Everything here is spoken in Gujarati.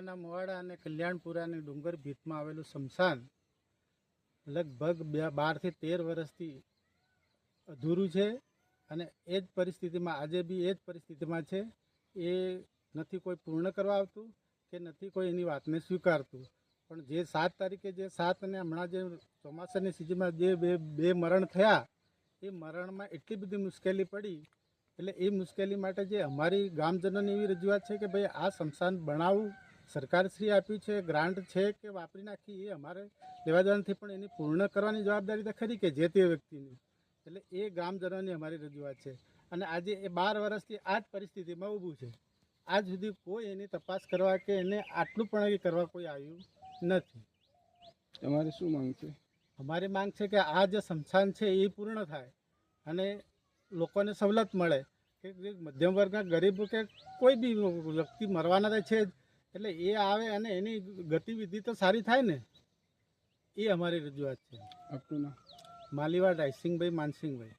ના મોવાડા અને કલ્યાણપુરાની ડુંગર ભીતમાં આવેલું સ્મશાન લગભગ બે બારથી તેર વર્ષથી અધૂરું છે અને એ જ પરિસ્થિતિમાં, આજે બી એ જ પરિસ્થિતિમાં છે, એ નથી કોઈ પૂર્ણ કરવા આવતું કે નથી કોઈ એની વાતને સ્વીકારતું. પણ જે સાત તારીખે જે સાત અને હમણાં જે ચોમાસાની સિઝનમાં જે બે બે મરણ થયા, એ મરણમાં એટલી બધી મુશ્કેલી પડી. એટલે એ મુશ્કેલી માટે જે અમારી ગામજનોની એવી રજૂઆત છે કે ભાઈ આ સ્મશાન બનાવવું સરકારશ્રી આપ્યું છે ગ્રાન્ટ છે કે વાપરી નાખી એ અમારે લેવા દેવા પણ એની પૂર્ણ કરવાની જવાબદારી તો ખરી કે જે તે વ્યક્તિની. એટલે એ ગામજનોની અમારી રજૂઆત છે. અને આજે એ બાર વર્ષથી આ જ પરિસ્થિતિમાં ઊભું છે. આજ સુધી કોઈ એની તપાસ કરવા કે એને આટલું પણ એ કરવા કોઈ આવ્યું નથી. તમારે શું માંગ છે? અમારી માંગ છે કે આ જે સમસાન છે એ પૂર્ણ થાય અને લોકોને સવલત મળે. કે મધ્યમ વર્ગના ગરીબ કે કોઈ બી વ્યક્તિ મરવાના તો છે જ એટલે એ આવે અને એની ગતિવિધિ તો સારી થાય ને એ અમારી રજૂઆત છે. માલીવાડ રાયસિંગભાઈ માનસિંગભાઈ